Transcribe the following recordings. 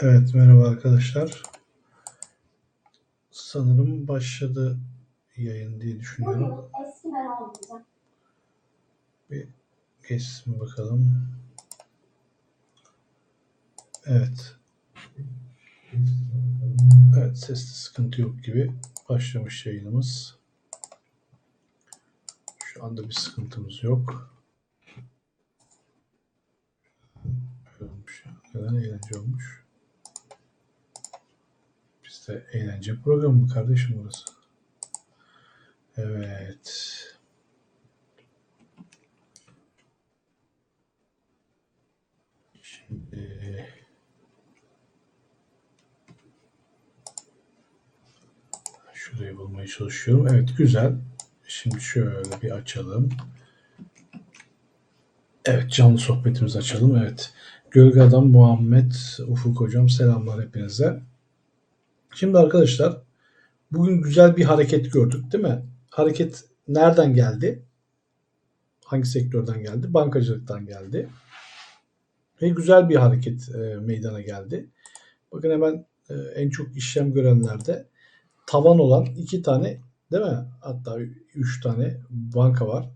Evet, merhaba arkadaşlar. Sanırım başladı yayın diye düşünüyorum. Bir geçsin bakalım. Evet. Evet, seste sıkıntı yok gibi başlamış yayınımız. Şu anda bir sıkıntımız yok. Olmuş. Neden eğlence olmuş? Bizde eğlence programı mı kardeşim burası? Evet. Şimdi şurayı bulmaya çalışıyorum. Evet güzel. Şimdi şöyle bir açalım. Evet canlı sohbetimizi açalım. Evet. Gölge Adam Muhammed Ufuk Hocam selamlar hepinize. Şimdi arkadaşlar bugün güzel bir hareket gördük değil mi? Hareket nereden geldi? Hangi sektörden geldi? Bankacılıktan geldi. Ve güzel bir hareket e, meydana geldi. Bakın hemen e, en çok işlem görenlerde tavan olan iki tane değil mi? Hatta üç tane banka var.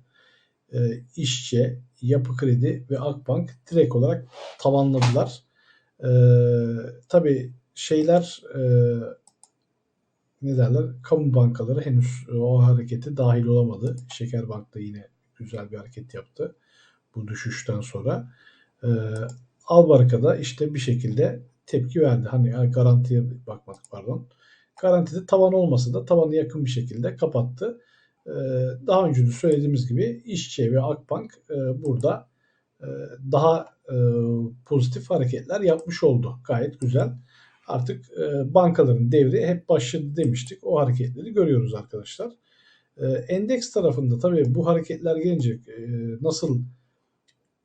E, İşçe, Yapı Kredi ve Akbank direkt olarak tavanladılar. E, tabii şeyler e, ne derler? Kamu bankaları henüz o harekete dahil olamadı. Şekerbank da yine güzel bir hareket yaptı bu düşüşten sonra. Ee, Albarka da işte bir şekilde tepki verdi. Hani garantiye bakmadık pardon. Garantide tavan olmasa da tavanı yakın bir şekilde kapattı. Ee, daha önce de söylediğimiz gibi İşçe ve Akbank e, burada e, daha e, pozitif hareketler yapmış oldu. Gayet güzel. Artık e, bankaların devri hep başladı demiştik. O hareketleri görüyoruz arkadaşlar. E, endeks tarafında tabii bu hareketler gelince e, nasıl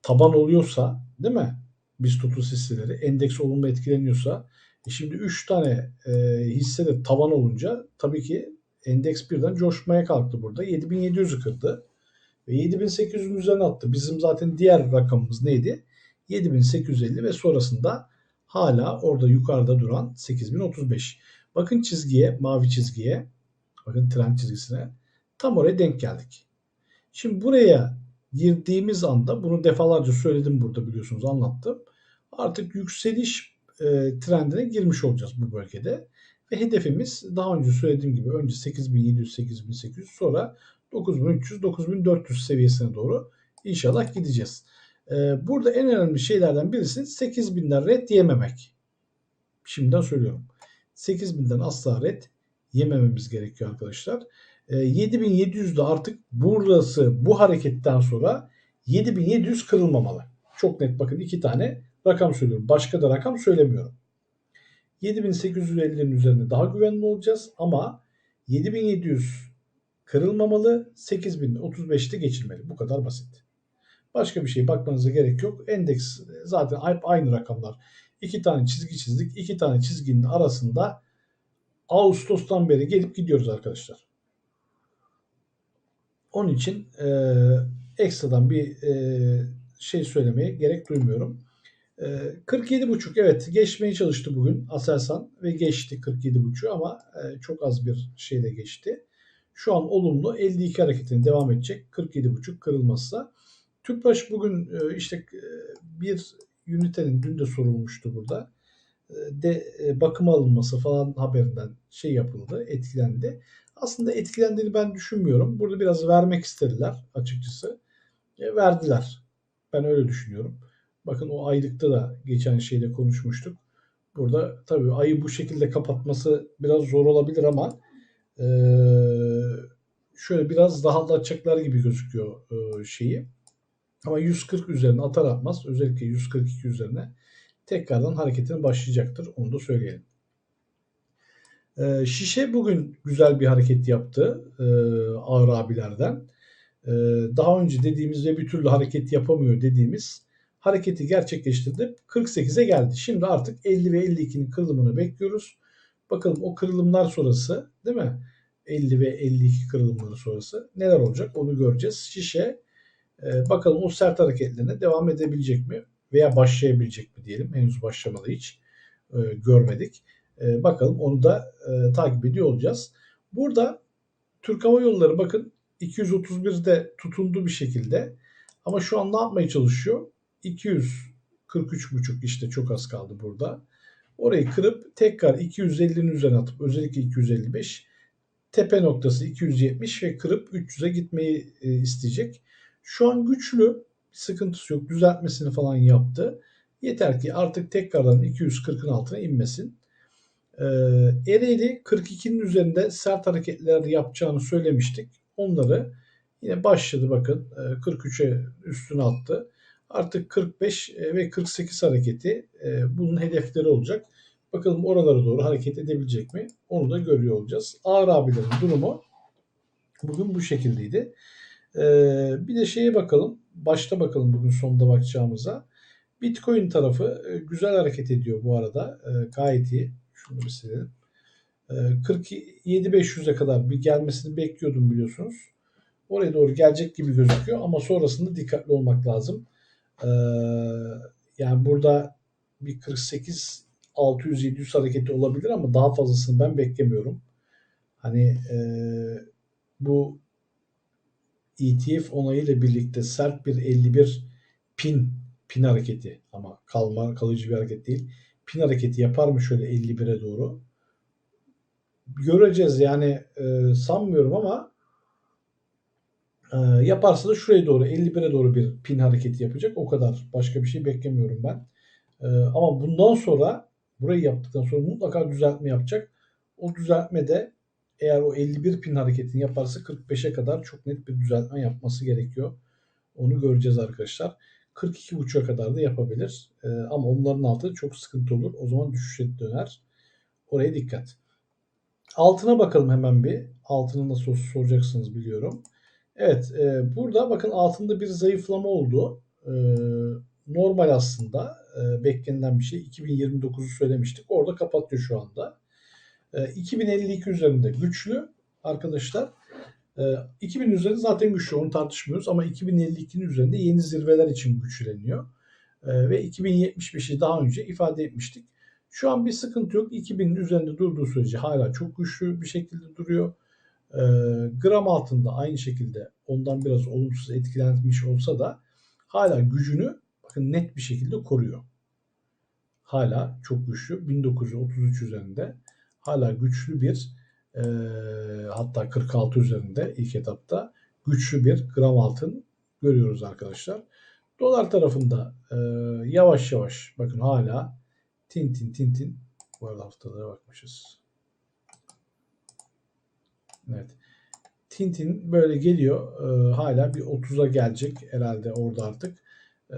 taban oluyorsa değil mi? Biz tutus hisseleri endeks olumlu etkileniyorsa e şimdi 3 tane e, hisse de taban olunca tabii ki endeks birden coşmaya kalktı burada. 7700'ü kırdı. Ve 7800'ün üzerine attı. Bizim zaten diğer rakamımız neydi? 7850 ve sonrasında hala orada yukarıda duran 8035. Bakın çizgiye, mavi çizgiye, bakın trend çizgisine tam oraya denk geldik. Şimdi buraya girdiğimiz anda bunu defalarca söyledim burada biliyorsunuz anlattım. Artık yükseliş e, trendine girmiş olacağız bu bölgede. Ve hedefimiz daha önce söylediğim gibi önce 8700 8800 sonra 9300 9400 seviyesine doğru inşallah gideceğiz. E, burada en önemli şeylerden birisi 8000'den red yememek. Şimdiden söylüyorum. 8000'den asla red yemememiz gerekiyor arkadaşlar. 7700'de artık burası bu hareketten sonra 7700 kırılmamalı. Çok net bakın iki tane rakam söylüyorum. Başka da rakam söylemiyorum. 7850'lerin üzerinde daha güvenli olacağız ama 7700 kırılmamalı 8035'te geçilmeli. Bu kadar basit. Başka bir şey bakmanıza gerek yok. Endeks zaten hep aynı rakamlar. İki tane çizgi çizdik. İki tane çizginin arasında Ağustos'tan beri gelip gidiyoruz arkadaşlar. Onun için e, ekstradan bir e, şey söylemeye gerek duymuyorum. E, 47.5 evet geçmeye çalıştı bugün Aselsan ve geçti 47.5 ama e, çok az bir şeyle geçti. Şu an olumlu 52 hareketine devam edecek 47.5 kırılmazsa. Tüpraş bugün e, işte e, bir ünitenin dün de sorulmuştu burada e, de bakıma alınması falan haberinden şey yapıldı, etkilendi. Aslında etkilendiğini ben düşünmüyorum. Burada biraz vermek istediler açıkçası. E, verdiler. Ben öyle düşünüyorum. Bakın o aylıkta da geçen şeyde konuşmuştuk. Burada tabii ayı bu şekilde kapatması biraz zor olabilir ama e, şöyle biraz daha da açacaklar gibi gözüküyor e, şeyi. Ama 140 üzerine atar atmaz özellikle 142 üzerine tekrardan hareketine başlayacaktır. Onu da söyleyelim. Ee, Şişe bugün güzel bir hareket yaptı e, ağır abilerden. E, daha önce dediğimiz ve bir türlü hareket yapamıyor dediğimiz hareketi gerçekleştirdi. 48'e geldi. Şimdi artık 50 ve 52'nin kırılımını bekliyoruz. Bakalım o kırılımlar sonrası değil mi? 50 ve 52 kırılımları sonrası neler olacak onu göreceğiz. Şişe e, bakalım o sert hareketlerine devam edebilecek mi? Veya başlayabilecek mi diyelim. Henüz başlamadı hiç. e, görmedik. E, bakalım onu da e, takip ediyor olacağız. Burada Türk Hava Yolları bakın 231'de tutundu bir şekilde. Ama şu an ne yapmaya çalışıyor? 243,5 işte çok az kaldı burada. Orayı kırıp tekrar 250'nin üzerine atıp özellikle 255 tepe noktası 270 ve kırıp 300'e gitmeyi e, isteyecek. Şu an güçlü. Bir sıkıntısı yok. Düzeltmesini falan yaptı. Yeter ki artık tekrardan 240'ın altına inmesin. Ee, Ereğli 42'nin üzerinde sert hareketler yapacağını söylemiştik. Onları yine başladı bakın 43'e üstüne attı. Artık 45 ve 48 hareketi e, bunun hedefleri olacak. Bakalım oralara doğru hareket edebilecek mi? Onu da görüyor olacağız. Ağır abilerin durumu bugün bu şekildeydi. Ee, bir de şeye bakalım. Başta bakalım bugün sonunda bakacağımıza. Bitcoin tarafı e, güzel hareket ediyor bu arada. E, gayet iyi. Şunu bir silelim. E, 47.500'e kadar bir gelmesini bekliyordum biliyorsunuz. Oraya doğru gelecek gibi gözüküyor ama sonrasında dikkatli olmak lazım. E, yani burada bir 48 600-700 hareketi olabilir ama daha fazlasını ben beklemiyorum. Hani e, bu ETF onayıyla birlikte sert bir 51 pin pin hareketi ama kalma kalıcı bir hareket değil. Pin hareketi yapar mı şöyle 51'e doğru? Göreceğiz yani e, sanmıyorum ama e, yaparsa da şuraya doğru 51'e doğru bir pin hareketi yapacak. O kadar. Başka bir şey beklemiyorum ben. E, ama bundan sonra burayı yaptıktan sonra mutlaka düzeltme yapacak. O düzeltme de eğer o 51 pin hareketini yaparsa 45'e kadar çok net bir düzeltme yapması gerekiyor. Onu göreceğiz arkadaşlar. 42.5'a kadar da yapabilir. Ee, ama onların altı çok sıkıntı olur. O zaman düşüşe döner. Oraya dikkat. Altına bakalım hemen bir. Altını nasıl soracaksınız biliyorum. Evet e, burada bakın altında bir zayıflama oldu. E, normal aslında e, beklenilen bir şey. 2029'u söylemiştik. Orada kapatıyor şu anda. 2052 üzerinde güçlü arkadaşlar. 2000 üzerinde zaten güçlü onu tartışmıyoruz ama 2052'nin üzerinde yeni zirveler için güçleniyor. Ve 2075'i daha önce ifade etmiştik. Şu an bir sıkıntı yok. 2000'in üzerinde durduğu sürece hala çok güçlü bir şekilde duruyor. Gram altında aynı şekilde ondan biraz olumsuz etkilenmiş olsa da hala gücünü bakın net bir şekilde koruyor. Hala çok güçlü. 1933 üzerinde hala güçlü bir e, hatta 46 üzerinde ilk etapta güçlü bir gram altın görüyoruz arkadaşlar. Dolar tarafında e, yavaş yavaş bakın hala tin tin tin tin bu arada haftalara bakmışız. Evet. Tintin böyle geliyor. E, hala bir 30'a gelecek herhalde orada artık. E,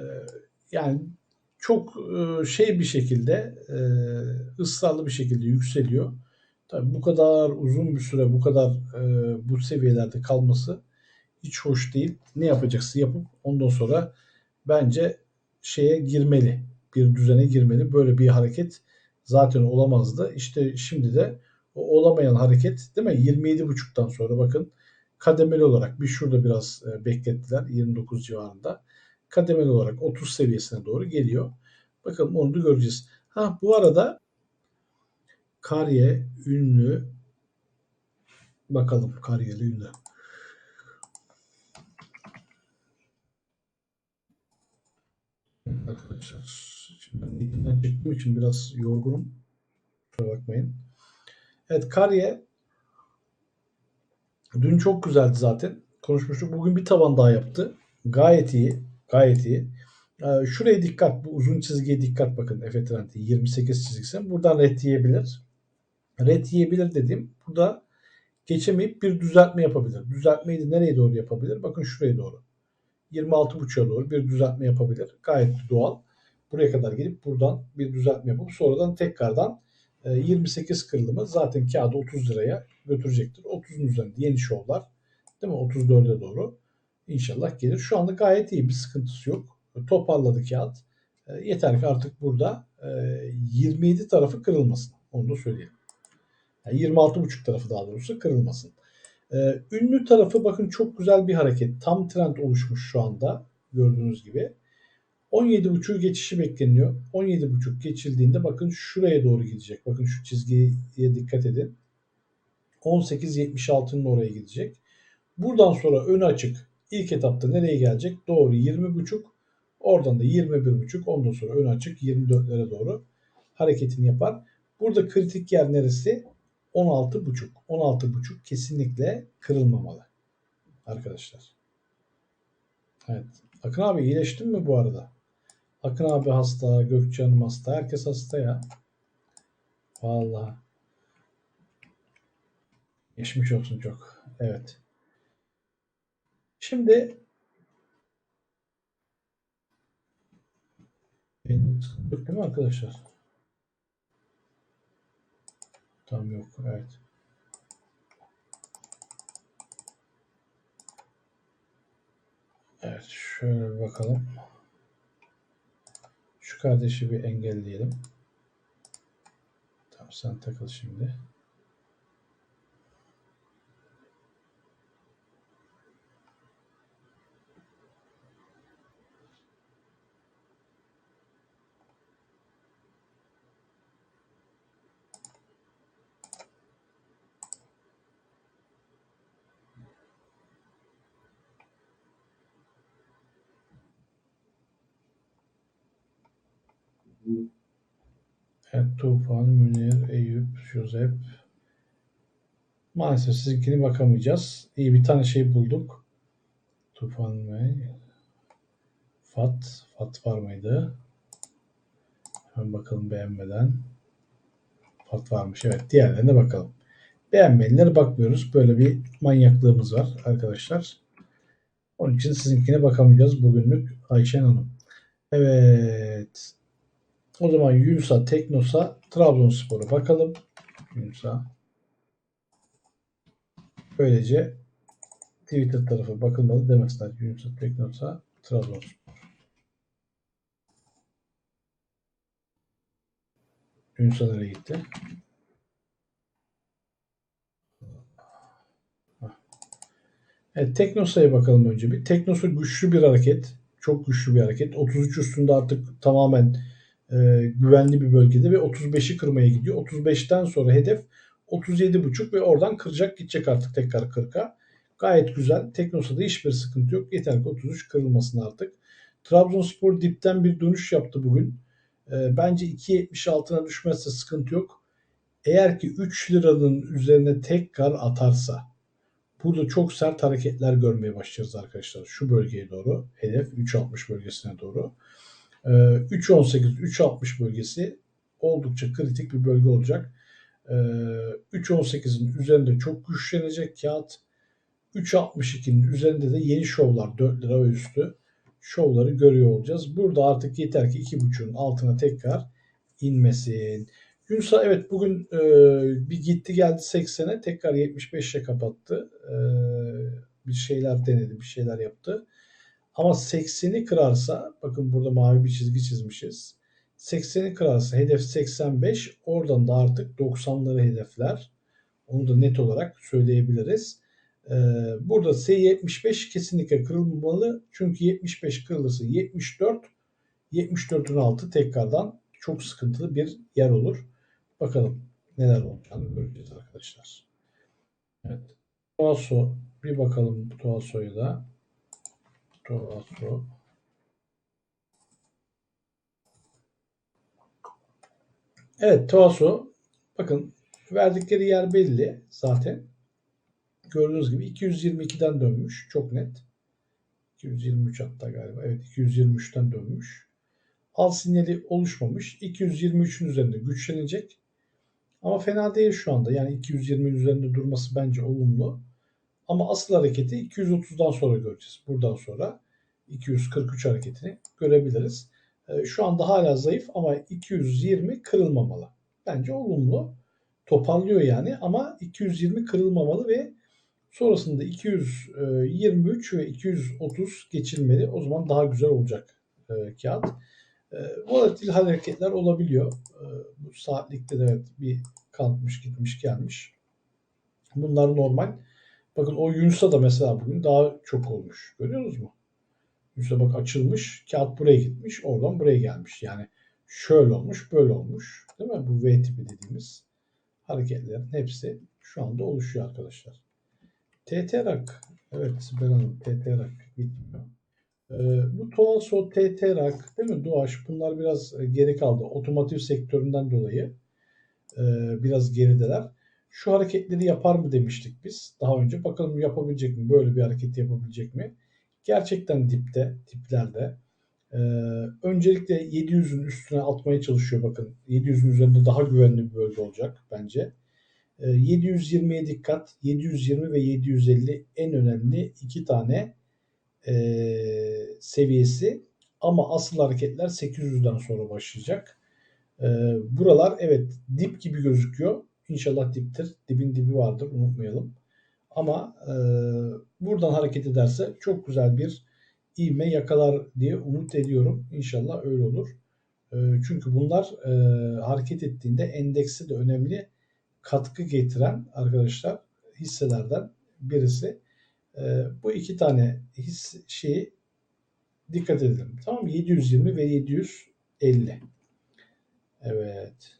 yani çok e, şey bir şekilde e, ısrarlı bir şekilde yükseliyor. Tabii bu kadar uzun bir süre bu kadar e, bu seviyelerde kalması hiç hoş değil. Ne yapacaksın yapıp ondan sonra bence şeye girmeli. Bir düzene girmeli. Böyle bir hareket zaten olamazdı. İşte şimdi de o olamayan hareket değil mi? 27.5'tan sonra bakın kademeli olarak bir şurada biraz beklettiler 29 civarında kademeli olarak 30 seviyesine doğru geliyor. Bakalım onu da göreceğiz. Ha bu arada Kariye ünlü bakalım Kariyeli ünlü. Arkadaşlar şimdi ben eğitimden çıktığım için biraz yorgunum. Kusura bakmayın. Evet Kariye dün çok güzeldi zaten. Konuşmuştuk. Bugün bir tavan daha yaptı. Gayet iyi. Gayet iyi. Ee, şuraya dikkat. Bu uzun çizgiye dikkat bakın. Efe Trent'i 28 çizgisi. Buradan red yiyebilir. Red yiyebilir dedim. Burada geçemeyip bir düzeltme yapabilir. Düzeltmeyi de nereye doğru yapabilir? Bakın şuraya doğru. 26.5'a doğru bir düzeltme yapabilir. Gayet doğal. Buraya kadar gelip buradan bir düzeltme yapıp sonradan tekrardan 28 e, kırılımı zaten kağıdı 30 liraya götürecektir. 30'un üzerinde yeni şovlar değil mi? 34'e doğru İnşallah gelir. Şu anda gayet iyi bir sıkıntısı yok. Toparladı kağıt. E, yeter ki artık burada e, 27 tarafı kırılmasın. Onu da söyleyelim. Yani 26,5 tarafı daha doğrusu kırılmasın. E, ünlü tarafı bakın çok güzel bir hareket. Tam trend oluşmuş şu anda gördüğünüz gibi. 17.5'u geçişi bekleniyor. 17.5 geçildiğinde bakın şuraya doğru gidecek. Bakın şu çizgiye dikkat edin. 18.76'nın oraya gidecek. Buradan sonra önü açık. İlk etapta nereye gelecek? Doğru 20.5. Oradan da 21.5. Ondan sonra ön açık 24'lere doğru hareketini yapar. Burada kritik yer neresi? 16.5. 16.5 kesinlikle kırılmamalı. Arkadaşlar. Evet. Akın abi iyileştin mi bu arada? Akın abi hasta, Gökçe Hanım hasta. Herkes hasta ya. Vallahi. Geçmiş olsun çok. Evet. Şimdi yok değil mi arkadaşlar? Tam yok. Evet. Evet. Şöyle bir bakalım. Şu kardeşi bir engelleyelim. Tamam sen takıl şimdi. Evet, Tufan, Münir, Eyüp, Josep. Maalesef sizinkini bakamayacağız. İyi bir tane şey bulduk. Tufan Bey. Fat. Fat var mıydı? Hemen bakalım beğenmeden. Fat varmış. Evet diğerlerine bakalım. Beğenmeyenlere bakmıyoruz. Böyle bir manyaklığımız var arkadaşlar. Onun için sizinkine bakamayacağız bugünlük Ayşen Hanım. Evet. O zaman Yunus'a, Teknos'a, Trabzonspor'a bakalım. Yunus'a. Böylece Twitter tarafı bakılmalı demezler. Yunus'a, Teknos'a, Trabzonspor. Yunus'a nereye gitti? Evet, Teknosa'ya bakalım önce bir. Teknosa güçlü bir hareket. Çok güçlü bir hareket. 33 üstünde artık tamamen e, güvenli bir bölgede ve 35'i kırmaya gidiyor. 35'ten sonra hedef 37.5 ve oradan kıracak gidecek artık tekrar 40'a. Gayet güzel. Teknosa'da hiçbir sıkıntı yok. Yeter ki 33 kırılmasın artık. Trabzonspor dipten bir dönüş yaptı bugün. E, bence 2.70 altına düşmezse sıkıntı yok. Eğer ki 3 liranın üzerine tekrar atarsa burada çok sert hareketler görmeye başlayacağız arkadaşlar. Şu bölgeye doğru. Hedef 3.60 bölgesine doğru. 3.18-3.60 bölgesi oldukça kritik bir bölge olacak. 3.18'in üzerinde çok güçlenecek kağıt. 3.62'nin üzerinde de yeni şovlar 4 lira ve üstü şovları görüyor olacağız. Burada artık yeter ki 2.5'un altına tekrar inmesin. Yunus'a evet bugün e, bir gitti geldi 80'e tekrar 75'e kapattı. E, bir şeyler denedi bir şeyler yaptı. Ama 80'i kırarsa bakın burada mavi bir çizgi çizmişiz. 80'i kırarsa hedef 85 oradan da artık 90'ları hedefler. Onu da net olarak söyleyebiliriz. Ee, burada S75 kesinlikle kırılmamalı. Çünkü 75 kırılırsa 74 74'ün altı tekrardan çok sıkıntılı bir yer olur. Bakalım neler olacağını göreceğiz arkadaşlar. Evet. Tuaso bir bakalım Tuaso'yu da. Tuaso. Evet Tuaso bakın verdikleri yer belli zaten. Gördüğünüz gibi 222'den dönmüş. Çok net. 223 hatta galiba. Evet 223'ten dönmüş. Al sinyali oluşmamış. 223'ün üzerinde güçlenecek. Ama fena değil şu anda. Yani 220'nin üzerinde durması bence olumlu. Ama asıl hareketi 230'dan sonra göreceğiz. Buradan sonra 243 hareketini görebiliriz. Ee, şu anda hala zayıf ama 220 kırılmamalı. Bence olumlu. Toparlıyor yani ama 220 kırılmamalı ve sonrasında 223 ve 230 geçilmeli. O zaman daha güzel olacak e, kağıt. E, volatil hareketler olabiliyor. E, bu saatlikte de evet bir kalkmış gitmiş gelmiş. Bunlar normal. Bakın o Yunus'a da mesela bugün daha çok olmuş. Görüyorsunuz mu? Üste bak açılmış. Kağıt buraya gitmiş. Oradan buraya gelmiş. Yani şöyle olmuş, böyle olmuş. Değil mi? Bu V tipi dediğimiz hareketlerin hepsi şu anda oluşuyor arkadaşlar. TTRAK. Evet Sibel Hanım TTRAK gitmiyor. Ee, bu Toaso, TTRAK değil mi? Doğaç bunlar biraz geri kaldı. Otomotiv sektöründen dolayı e, biraz gerideler. Şu hareketleri yapar mı demiştik biz daha önce. Bakalım yapabilecek mi? Böyle bir hareket yapabilecek mi? Gerçekten dipte, diplerde. Ee, öncelikle 700'ün üstüne atmaya çalışıyor bakın. 700'ün üzerinde daha güvenli bir bölge olacak bence. Ee, 720'ye dikkat. 720 ve 750 en önemli iki tane e, seviyesi. Ama asıl hareketler 800'den sonra başlayacak. Ee, buralar evet dip gibi gözüküyor. İnşallah diptir. Dibin dibi vardır unutmayalım. Ama e, buradan hareket ederse çok güzel bir ivme yakalar diye umut ediyorum. İnşallah öyle olur. E, çünkü bunlar e, hareket ettiğinde endekse de önemli katkı getiren arkadaşlar hisselerden birisi. E, bu iki tane his şeyi dikkat edelim. Tamam mı? 720 ve 750. Evet.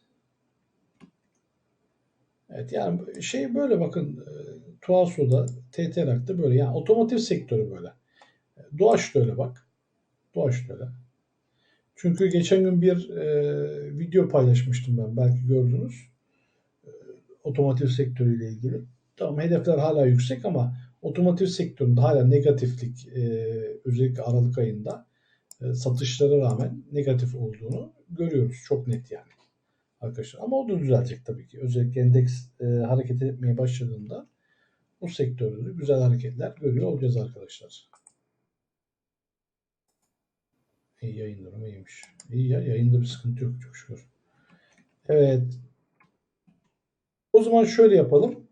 Evet yani şey böyle bakın e, Tuaso'da, TTRAK'ta böyle yani otomotiv sektörü böyle. Doğaç da öyle bak. Doğaç da öyle. Çünkü geçen gün bir e, video paylaşmıştım ben belki gördünüz. E, otomotiv sektörüyle ilgili. Tamam hedefler hala yüksek ama otomotiv sektöründe hala negatiflik e, özellikle Aralık ayında e, satışlara rağmen negatif olduğunu görüyoruz. Çok net yani arkadaşlar. Ama o da düzelecek tabii ki. Özellikle endeks e, hareket etmeye başladığında bu sektörde de güzel hareketler görüyor olacağız arkadaşlar. İyi yayın durumu iyiymiş. İyi ya yayında bir sıkıntı yok çok şükür. Evet. O zaman şöyle yapalım.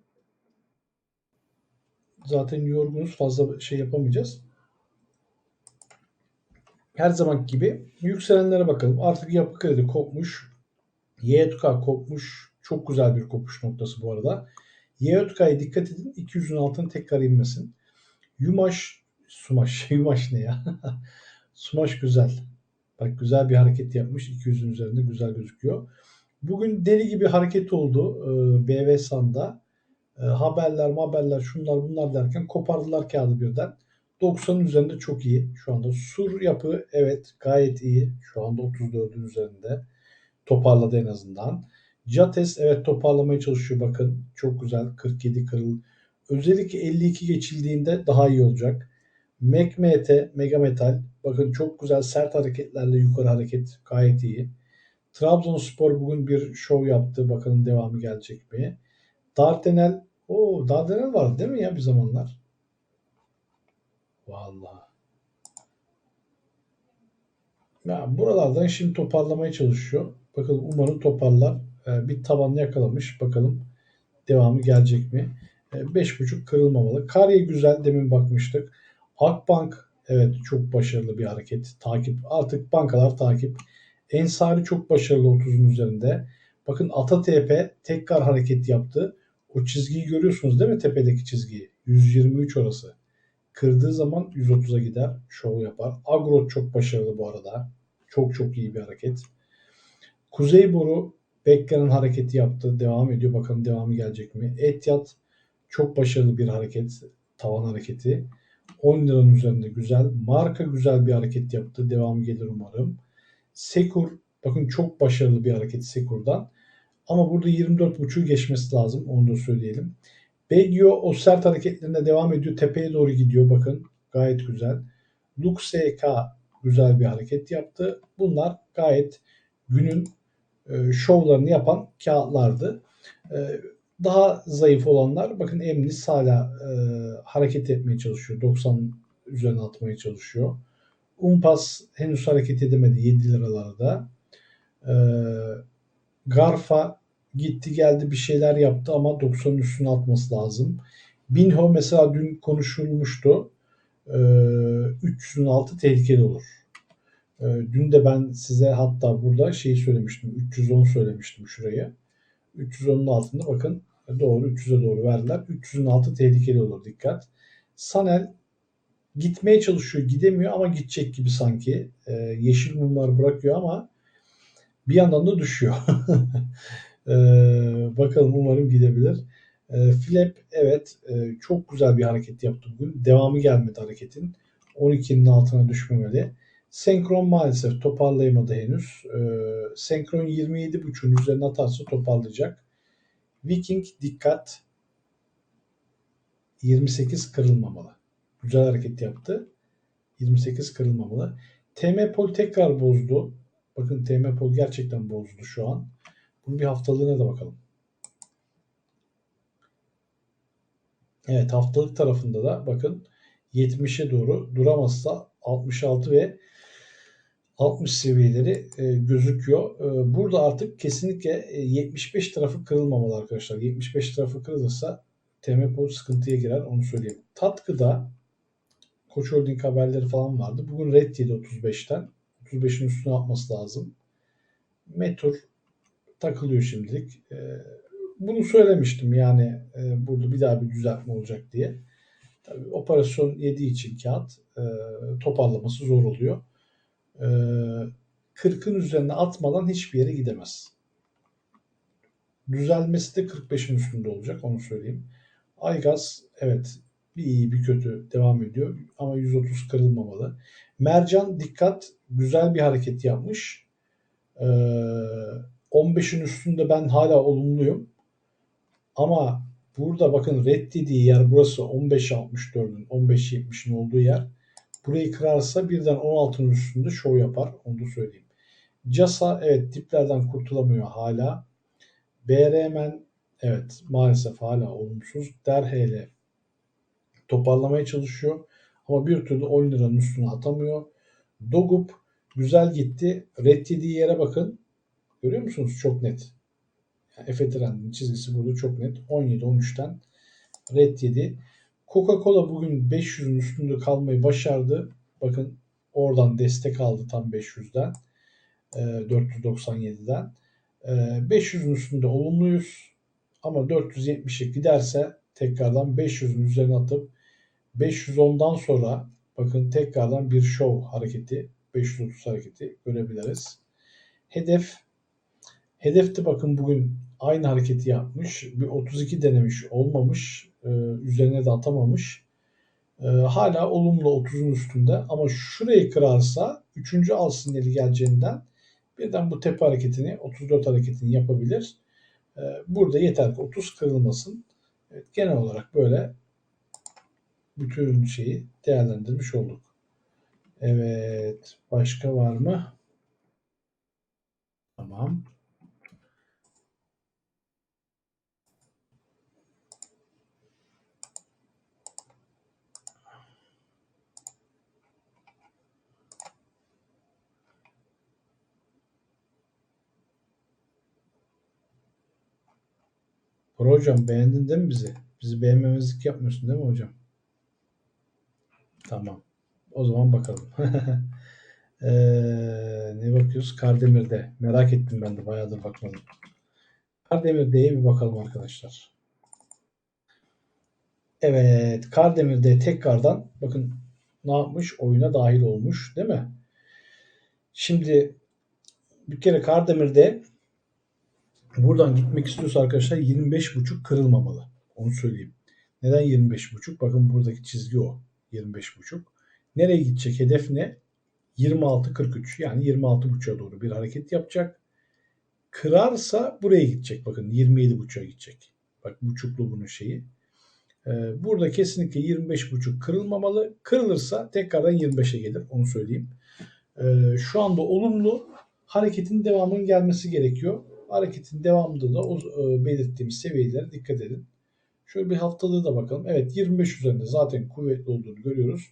Zaten yorgunuz fazla şey yapamayacağız. Her zaman gibi yükselenlere bakalım. Artık yapı kredi kopmuş. YTK kopmuş. Çok güzel bir kopuş noktası bu arada. YTK'ya dikkat edin. 200'ün altına tekrar inmesin. Yumaş, Sumaş, Yumaş ne ya? Sumaş güzel. Bak güzel bir hareket yapmış. 200'ün üzerinde güzel gözüküyor. Bugün deli gibi hareket oldu e, BV San'da. E, haberler, haberler, şunlar bunlar derken kopardılar kağıdı birden. 90'ın üzerinde çok iyi şu anda. Sur yapı evet gayet iyi. Şu anda 34'ün üzerinde. Toparladı en azından. Jates evet toparlamaya çalışıyor bakın. Çok güzel 47 kırıl. Özellikle 52 geçildiğinde daha iyi olacak. MacMT, Megametal bakın çok güzel sert hareketlerle yukarı hareket gayet iyi. Trabzonspor bugün bir şov yaptı. Bakalım devamı gelecek mi? Dardanel o Dardanel vardı değil mi ya bir zamanlar? Vallahi. Ya buralardan şimdi toparlamaya çalışıyor. Bakalım umarım toparlar. Ee, bir tavanı yakalamış. Bakalım devamı gelecek mi? Ee, 5.5 kırılmamalı. Kariye güzel demin bakmıştık. Akbank evet çok başarılı bir hareket. Takip artık bankalar takip. Ensari çok başarılı 30'un üzerinde. Bakın Ata TP tekrar hareket yaptı. O çizgiyi görüyorsunuz değil mi tepedeki çizgiyi? 123 orası. Kırdığı zaman 130'a gider. Şov yapar. Agro çok başarılı bu arada. Çok çok iyi bir hareket. Kuzey boru beklenen hareketi yaptı. Devam ediyor. Bakalım devamı gelecek mi? Etiyat çok başarılı bir hareket. Tavan hareketi. 10 liranın üzerinde güzel. Marka güzel bir hareket yaptı. Devamı gelir umarım. Sekur bakın çok başarılı bir hareket Sekur'dan. Ama burada 24.5'u geçmesi lazım. Onu da söyleyelim. Begio o sert hareketlerine devam ediyor. Tepeye doğru gidiyor. Bakın gayet güzel. LuxSK güzel bir hareket yaptı. Bunlar gayet günün e, şovlarını yapan kağıtlardı. E, daha zayıf olanlar bakın Emnis hala e, hareket etmeye çalışıyor. 90 üzerine atmaya çalışıyor. Umpas henüz hareket edemedi 7 liralarda. Garfa gitti geldi bir şeyler yaptı ama 90'ın üstüne atması lazım. Binho mesela dün konuşulmuştu. E, 300'ün altı tehlikeli olur. E, dün de ben size hatta burada şeyi söylemiştim. 310 söylemiştim şuraya. 310'un altında bakın doğru 300'e doğru verdiler. 300'ün altı tehlikeli olur dikkat. Sanel Gitmeye çalışıyor, gidemiyor ama gidecek gibi sanki. Ee, yeşil mumlar bırakıyor ama bir yandan da düşüyor. ee, bakalım umarım gidebilir. Ee, Flap evet e, çok güzel bir hareket yaptı bugün. Devamı gelmedi hareketin. 12'nin altına düşmemeli. Senkron maalesef toparlayamadı henüz. Ee, Senkron 27.5'ün üzerine atarsa toparlayacak. Viking dikkat. 28 kırılmamalı. Güzel hareket yaptı. 28 kırılmamalı. TM Pol tekrar bozdu. Bakın TM Pol gerçekten bozdu şu an. Bunun bir haftalığına da bakalım. Evet haftalık tarafında da bakın 70'e doğru duramazsa 66 ve 60 seviyeleri e, gözüküyor. E, burada artık kesinlikle e, 75 tarafı kırılmamalı arkadaşlar. 75 tarafı kırılırsa TMPO sıkıntıya girer onu söyleyeyim. Tatkıda Koç Holding haberleri falan vardı. Bugün red yedi 35'ten. 35'in üstüne atması lazım. Metur takılıyor şimdilik. E, bunu söylemiştim yani e, burada bir daha bir düzeltme olacak diye. Tabii operasyon yediği için kağıt e, toparlaması zor oluyor. E, 40'ın üzerine atmadan hiçbir yere gidemez. Düzelmesi de 45'in üstünde olacak onu söyleyeyim. Aygaz evet bir iyi bir kötü devam ediyor ama 130 kırılmamalı. Mercan dikkat güzel bir hareket yapmış. Ee, 15'in üstünde ben hala olumluyum. Ama burada bakın red dediği yer burası 15.64'ün 15.70'in olduğu yer. Burayı kırarsa birden 16'nın üstünde şov yapar. Onu da söyleyeyim. Casa evet diplerden kurtulamıyor hala. BRMN evet maalesef hala olumsuz. Derhele toparlamaya çalışıyor. Ama bir türlü 10 liranın üstüne atamıyor. Dogup güzel gitti. Red yediği yere bakın. Görüyor musunuz? Çok net. Yani Efe trendinin çizgisi burada çok net. 17-13'ten red yedi. Coca-Cola bugün 500'ün üstünde kalmayı başardı. Bakın oradan destek aldı tam 500'den. 497'den. 500'ün üstünde olumluyuz. Ama 470'e giderse tekrardan 500'ün üzerine atıp 510'dan sonra bakın tekrardan bir show hareketi 530 hareketi görebiliriz. Hedef hedefte bakın bugün aynı hareketi yapmış. Bir 32 denemiş olmamış. Ee, üzerine de atamamış. Ee, hala olumlu 30'un üstünde ama şurayı kırarsa 3. al sinyali geleceğinden birden bu tepe hareketini 34 hareketini yapabilir. Ee, burada yeter ki 30 kırılmasın. Evet, genel olarak böyle bütün şeyi değerlendirmiş olduk. Evet. Başka var mı? Tamam. Bro hocam beğendin değil mi bizi? Bizi beğenmemezlik yapmıyorsun değil mi hocam? Tamam. O zaman bakalım. ee, ne bakıyoruz? Kardemir'de. Merak ettim ben de. Bayağıdır bakmadım. Kardemir'de'ye bir bakalım arkadaşlar. Evet. Kardemir'de tekrardan bakın ne yapmış? Oyuna dahil olmuş. Değil mi? Şimdi bir kere Kardemir'de buradan gitmek istiyorsa arkadaşlar 25.5 kırılmamalı. Onu söyleyeyim. Neden 25.5? Bakın buradaki çizgi o. 25.5. Nereye gidecek? Hedef ne? 26.43 yani 26.5'a doğru bir hareket yapacak. Kırarsa buraya gidecek. Bakın 27.5'a gidecek. Bak buçuklu bunun şeyi. Ee, burada kesinlikle 25.5 kırılmamalı. Kırılırsa tekrardan 25'e gelir. Onu söyleyeyim. Ee, şu anda olumlu hareketin devamının gelmesi gerekiyor. Hareketin devamında da o e, belirttiğimiz seviyelere dikkat edin. Şöyle bir haftalığı da bakalım. Evet 25 üzerinde zaten kuvvetli olduğunu görüyoruz.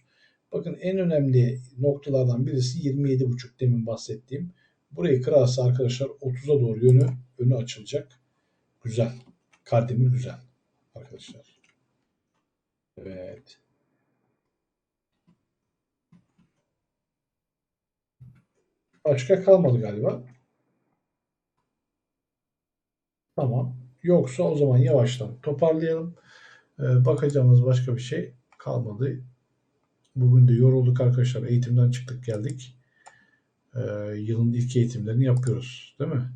Bakın en önemli noktalardan birisi 27.5 demin bahsettiğim. Burayı kırarsa arkadaşlar 30'a doğru yönü önü açılacak. Güzel. Kardemir güzel arkadaşlar. Evet. Başka kalmadı galiba. Tamam. Yoksa o zaman yavaştan toparlayalım. Ee, bakacağımız başka bir şey kalmadı Bugün de yorulduk arkadaşlar. Eğitimden çıktık geldik. Ee, yılın ilk eğitimlerini yapıyoruz. Değil mi?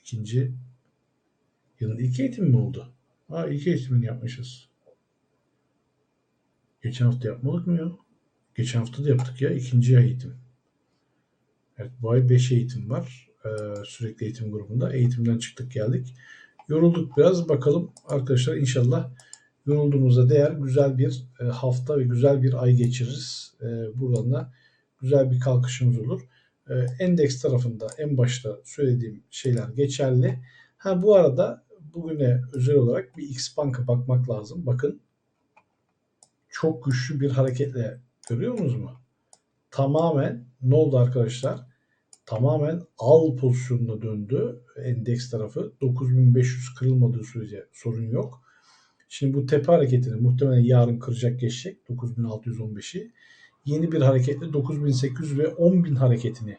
İkinci yılın ilk eğitim mi oldu? Ha ilk eğitimini yapmışız. Geçen hafta yapmadık mı ya? Geçen hafta da yaptık ya. ikinci eğitim. Evet bu ay 5 eğitim var. Ee, sürekli eğitim grubunda. Eğitimden çıktık geldik. Yorulduk biraz. Bakalım arkadaşlar inşallah yorulduğumuzda değer güzel bir e, hafta ve güzel bir ay geçiririz. E, buradan da güzel bir kalkışımız olur. E, endeks tarafında en başta söylediğim şeyler geçerli. Ha bu arada bugüne özel olarak bir X Bank'a bakmak lazım. Bakın çok güçlü bir hareketle görüyor musunuz mu? Tamamen ne oldu arkadaşlar? Tamamen al pozisyonuna döndü endeks tarafı. 9500 kırılmadığı sürece sorun yok. Şimdi bu tepe hareketini muhtemelen yarın kıracak geçecek 9615'i. Yeni bir hareketle 9800 ve 10000 hareketini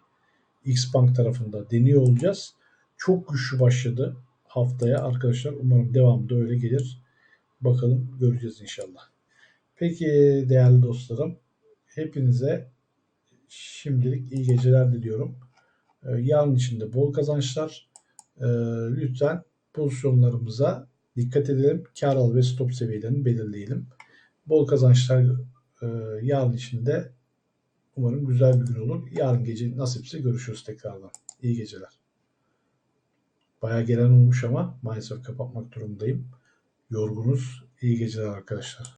Xbank tarafında deniyor olacağız. Çok güçlü başladı haftaya arkadaşlar. Umarım devamı da öyle gelir. Bakalım göreceğiz inşallah. Peki değerli dostlarım hepinize şimdilik iyi geceler diliyorum. Ee, yarın içinde bol kazançlar. Ee, lütfen pozisyonlarımıza dikkat edelim. Kar al ve stop seviyelerini belirleyelim. Bol kazançlar e, yarın içinde umarım güzel bir gün olur. Yarın gece nasipse görüşürüz tekrardan. İyi geceler. Baya gelen olmuş ama maalesef kapatmak durumundayım. Yorgunuz. İyi geceler arkadaşlar.